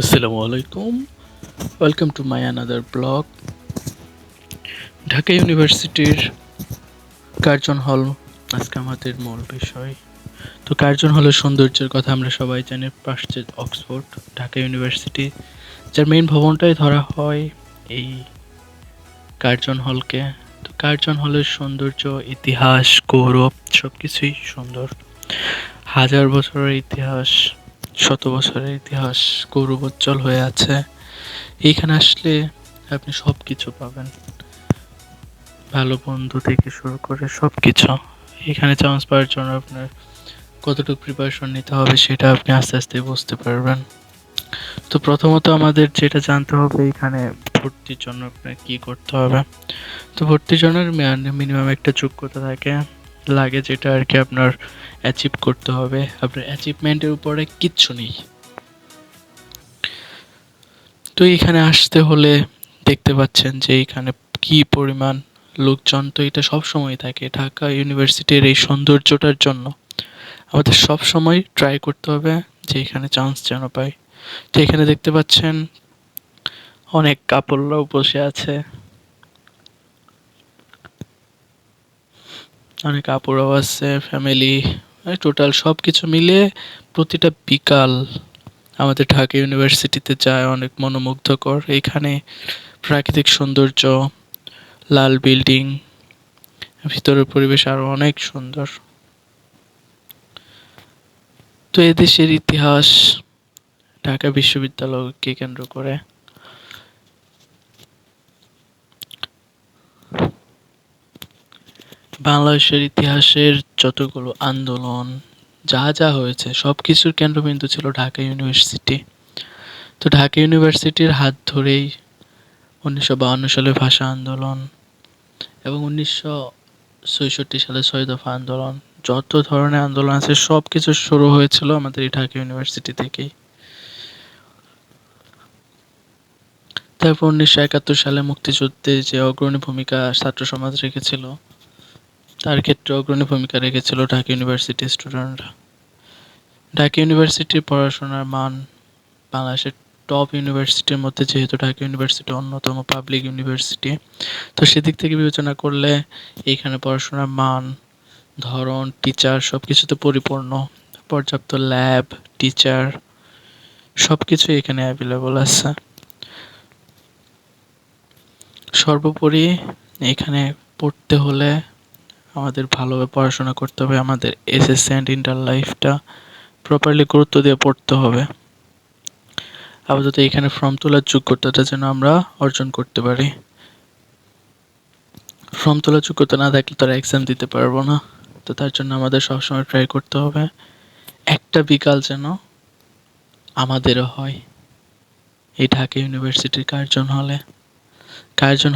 আসসালামু আলাইকুম। Welcome to my another blog Dhaka ইউনিভার্সিটির কার্জন হল আজকে আমাদের মূল বিষয়। তো কার্জন হলের সৌন্দর্যের কথা আমরা সবাই জানি পাশে অক্সফোর্ড, ঢাকা ইউনিভার্সিটি যার মেইন ভবনটাই ধরা হয় এই কার্জন হলকে। তো কার্জন হলের সৌন্দর্য, ইতিহাস, গৌরব সব কিছুই সুন্দর। হাজার বছরের ইতিহাস শত বছরের ইতিহাস গৌরবোজ্জ্বল হয়ে আছে। এইখানে আসলে আপনি সব কিছু পাবেন। ভালো বন্ধু থেকে শুরু করে সব কিছু এখানে চান্স পাওয়ার জন্য আপনার কতটুকু প্রিপারেশন নিতে হবে সেটা আপনি আস্তে আস্তে বুঝতে পারবেন। তো প্রথমত আমাদের যেটা জানতে হবে, এখানে ভর্তির জন্য আপনার কী করতে হবে? তো ভর্তির জন্য মিনিমাম একটা যোগ্যতা থাকে। লাগে যেটা আর কি আপনার অ্যাচিভ করতে হবে। আপনার অ্যাচিভমেন্টের উপরে কিচ্ছু নেই। তো এখানে আসতে হলে দেখতে পাচ্ছেন যে এখানে কি পরিমাণ লোকজন, তো এটা সব সময় থাকে। ঢাকা ইউনিভার্সিটির এই সৌন্দর্যটার জন্য আমাদের সব সময় ট্রাই করতে হবে যে এখানে চান্স যেন পাই। তো এখানে দেখতে পাচ্ছেন অনেক কাপড়রাও বসে আছে। অনেক আপুরাও আছে ফ্যামিলি টোটাল সব কিছু মিলে প্রতিটা বিকাল আমাদের ঢাকা ইউনিভার্সিটিতে যায় অনেক মনোমুগ্ধকর। এখানে প্রাকৃতিক সৌন্দর্য, লাল বিল্ডিং, ভিতরের পরিবেশ আরও অনেক সুন্দর। তো এদেশের ইতিহাস ঢাকা বিশ্ববিদ্যালয়কে কেন্দ্র করে বাংলাদেশের ইতিহাসের যতগুলো আন্দোলন, যা যা হয়েছে সব কিছুর কেন্দ্রবিন্দু ছিল ঢাকা ইউনিভার্সিটি। তো ঢাকা ইউনিভার্সিটির হাত ধরেই উনিশশো বাহান্ন সালে ভাষা আন্দোলন এবং উনিশশো ছয়ষট্টি সালে ছয় দফা আন্দোলন। যত ধরনের আন্দোলন আছে সব কিছু শুরু হয়েছিল আমাদের এই ঢাকা ইউনিভার্সিটি থেকেই। তারপর উনিশশো একাত্তর সালে মুক্তিযুদ্ধে যে অগ্রণী ভূমিকা ছাত্র সমাজ রেখেছিল তার ক্ষেত্রে অগ্রণী ভূমিকা রেখেছিল ঢাকা ইউনিভার্সিটির স্টুডেন্টরা। ঢাকা ইউনিভার্সিটির পড়াশোনার মান বাংলাদেশের টপ ইউনিভার্সিটির মধ্যে যেহেতু ঢাকা ইউনিভার্সিটি অন্যতম পাবলিক ইউনিভার্সিটি, তো সেদিক থেকে বিবেচনা করলে এইখানে পড়াশোনার মান, ধরন টিচার সব কিছুতে পরিপূর্ণ। পর্যাপ্ত ল্যাব টিচার সব কিছুই এখানে অ্যাভেলেবল আছে। সর্বোপরি এখানে পড়তে হলে আমাদের ভালোভাবে পড়াশোনা করতে হবে, আমাদের এসএসসি অ্যান্ড ইন্টার লাইফটা প্রপারলি গুরুত্ব দিয়ে পড়তে হবে। আপাতত এখানে ফর্ম তোলার যোগ্যতাটা যেন আমরা অর্জন করতে পারি। ফর্ম তোলার যোগ্যতা না থাকলে তারা এক্সাম দিতে পারব না। তো তার জন্য আমাদের সবসময় ট্রাই করতে হবে। একটা বিকাল যেন আমাদেরও হয়। এই ঢাকা ইউনিভার্সিটির কার্জন হলে। কার্জন